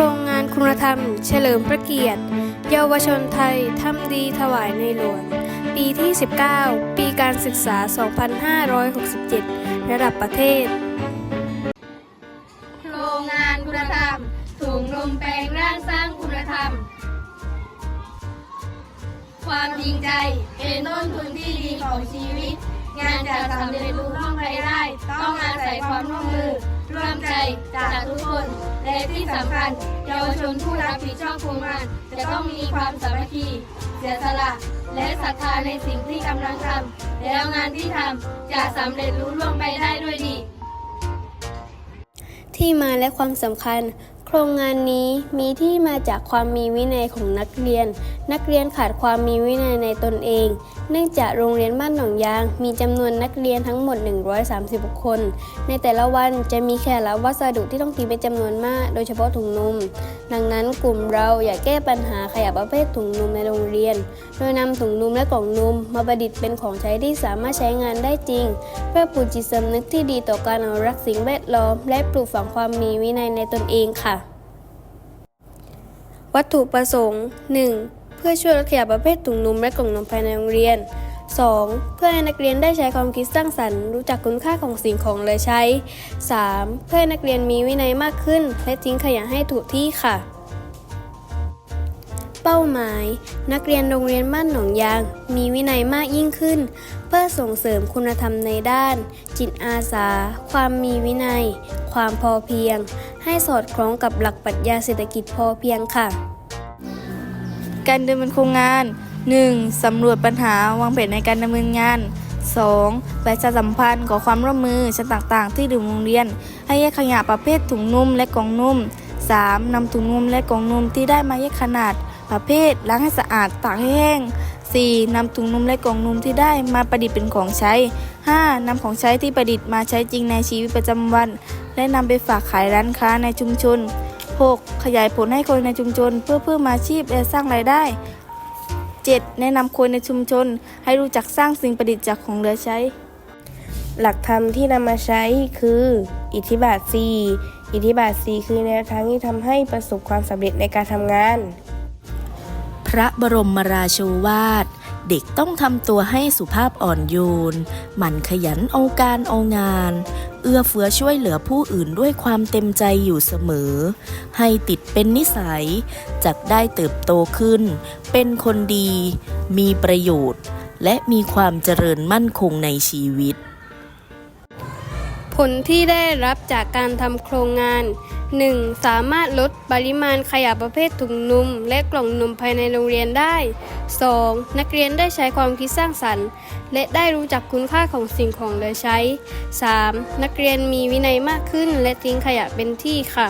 รงงานคุณธรรม เฉลิมพระเกียรติ เยาวชนไทยทำดีถวายในหลวง ปีที่ 19 ปีการศึกษา 2567 ระดับประเทศ โครงงานคุณธรรม ถุงลมแปลงร่างสร้างคุณธรรม ความจริงใจเป็นต้นทุนที่ดีของชีวิต งานจะสำเร็จรุ่ล่วงไปได้ ต้องอาศัยความร่วมมือ ร่วมใจจากทุกคน และที่สำคัญเยาวชนผู้รับผิดชอบโครงกานจะต้องมีความสามัคคี เสียสละ และศรัทธาในสิ่งที่กำลังทำแล้วงานที่ทำจะสำเร็จรุ่ล่วงไปได้ด้วยดี ที่มาและความสำคัญ โครงงานนี้มีที่มาจากความมีวินัยของนักเรียน นักเรียนขาดความมีวินัยในตนเอง เนื่องจากโรงเรียนบ้านหนองยาง มีจำนวนนักเรียนทั้งหมด 130คน ในแต่ละวันจะมีแค่ละวัสดุที่ต้องตีเป็นจำนวนมาก โดยเฉพาะถุงนม ดังนั้นกลุ่มเราอยากแก้ปัญหาขยะประเภทถุงนมในโรงเรียน โดยนำถุงนมและกล่องนมมาประดิษฐ์เป็นของใช้ที่สามารถใช้งานได้จริง เพื่อปลูกจิตสำนึกที่ดีต่อการอนุรักษ์สิ่งแวดล้อม และปลูกฝังความมีวินัยในตนเองค่ะ วัตถุประสงค์ 1. เพื่อช่วยลดขยะประเภทถุงนมและกล่องนมภายในโรงเรียน 2. เพื่อให้นักเรียนได้ใช้ความคิดสร้างสรรค์รู้จักคุณค่าของสิ่งของเลยใช้ 3. เพื่อให้นักเรียนมีวินัยมากขึ้น และทิ้งขยะให้ถูกที่ค่ะ เป้าหมาย นักเรียนโรงเรียนบ้านหนองยาง มีวินัยมากยิ่งขึ้น เพื่อส่งเสริมคุณธรรมในด้าน จิตอาสา ความมีวินัย ความพอเพียง ให้สอดคล้องกับหลักปรัชญาเศรษฐกิจพอเพียงค่ะ การดำเนินโครงงาน 1. สำรวจปัญหาวางแผนในการดำเนินงาน 2. ประชาสัมพันธ์ขอความร่วมมือชั้นต่างๆ ที่ดูโรงเรียน ให้แยกขยะประเภทถุงนุ่มและกล่องนุ่ม 3. นำถุงนุ่มและกล่องนุ่มที่ได้มาแยกขนาด ประเภทล้างให้สะอาดตากให้แห้ง 4. นำถุงนุ่มและกล่องนุ่มที่ได้มาประดิษฐ์เป็นของใช้ 5. นำของใช้ที่ประดิษฐ์มาใช้จริงในชีวิตประจำวัน และนำไปฝากขายร้านค้าในชุมชน 6. ขยายผลให้คนในชุมชน เพื่อเพิ่มอาชีพและสร้างรายได้ 7. แนะนำคนในชุมชน ให้รู้จักสร้างสิ่งประดิษฐ์จากของเหลือใช้ หลักธรรมที่นำมาใช้คือ อิทธิบาท 4 อิทธิบาท 4 คือแนวทางที่ทำให้ประสบความสำเร็จในการทำงาน พระบรมราโชวาท เด็กต้องทำตัวให้สุภาพอ่อนโยน หมั่นขยันเอาการเอางาน เอื้อเฟื้อช่วยเหลือผู้อื่นด้วยความเต็มใจอยู่เสมอ ให้ติดเป็นนิสัยจักได้เติบโตขึ้น เป็นคนดี มีประโยชน์ และมีความเจริญมั่นคงในชีวิต ผลที่ได้รับจากการทำโครงงาน 1. สามารถลดปริมาณขยะประเภทถุงนมและกล่องนมภายในโรงเรียนได้ 2. นักเรียนได้ใช้ความคิดสร้างสรรค์ และได้รู้จักคุณค่าของสิ่งของเหลือใช้ 3. นักเรียนมีวินัยมากขึ้นและทิ้งขยะเป็นที่ค่ะ